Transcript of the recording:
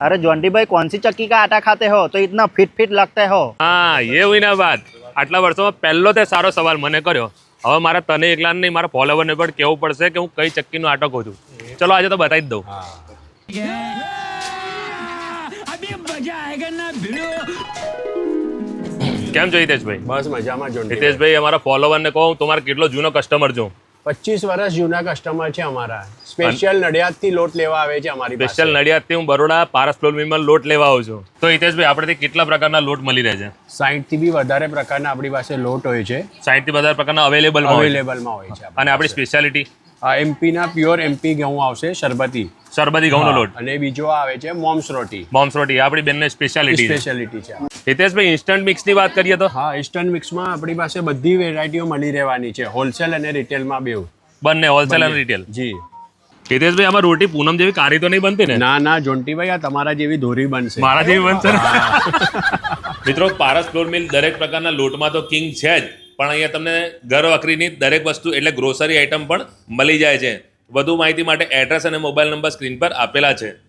अरे जोंटी भाई कौन सी चक्की का आटा खाते हो तो इतना फिट फिट लगते हो હા એ હોય ના વાત આટલા વર્ષોમાં પહેલો તે સારો સવાલ મને કર્યો હવે મારા તને એકલા નહીં મારા ફોલોવરને પણ કેવું પડશે કે હું કઈ ચક્કીનો આટો કહું છું ચલો આજે તો બતાવી જ દઉં કેમ છો હિતેશભાઈ બસ મજામાં જોંટી હિતેશભાઈ અમારા ફોલોવરને કહું તમારો કેટલો જૂનો કસ્ટમર છું પચીસ વર્ષ જૂના કસ્ટમર છે અમારા. સ્પેશિયલ નડિયાદથી લોટ લેવા આવે છે અમારી સ્પેશિયલ નડિયાદથી હું બરોડા પારસ ફ્લોર લોટ લેવા આવું છું. તો હિતેશભાઈ આપણે કેટલા પ્રકારના લોટ મળી રહે છે? સાઈઠથી બી વધારે પ્રકારના આપણી પાસે લોટ હોય છે. સાહીઠથી વધારે પ્રકારના અવેલેબલ અવેલેબલમાં હોય છે. અને આપણી સ્પેશિયાલિટી એમપીના પ્યોર એમપી ઘઉં આવશે શરબતી. શરબતી ઘઉંનો લોટ. અને બીજો આવે છે મોમ્સ રોટી. મોમ્સ રોટી આપણી બેનને સ્પેશિયાલિટી છે. સ્પેશિયાલિટી છે. હિતેશભાઈ ઇન્સ્ટન્ટ મિક્સની વાત કરીએ તો? હા ઇસ્ટર્ન મિક્સમાં આપણી પાસે બધી વેરાયટીઓ મળી રહેવાની છે હોલસેલ અને રિટેલમાં બેવ બંને હોલસેલ અને રિટેલ જી. હિતેશભાઈ આમાં રોટી પૂનમ જેવી કારી તો નહીં બનતી ને? ના ના જોન્ટીભાઈ આ તમારા જેવી ધોરી બનશે. મારા જેવી બનશે મિત્રો પારસ ફ્લોર મિલ દરેક પ્રકારના લોટમાં તો કિંગ છે જ પણ અહીંયા તમને ઘર વકરીની દરેક વસ્તુ એટલે ગ્રોસરી આઇટમ પણ મળી જાય છે. વધુ માહિતી માટે એડ્રેસ અને મોબાઈલ નંબર સ્ક્રીન પર આપેલા છે.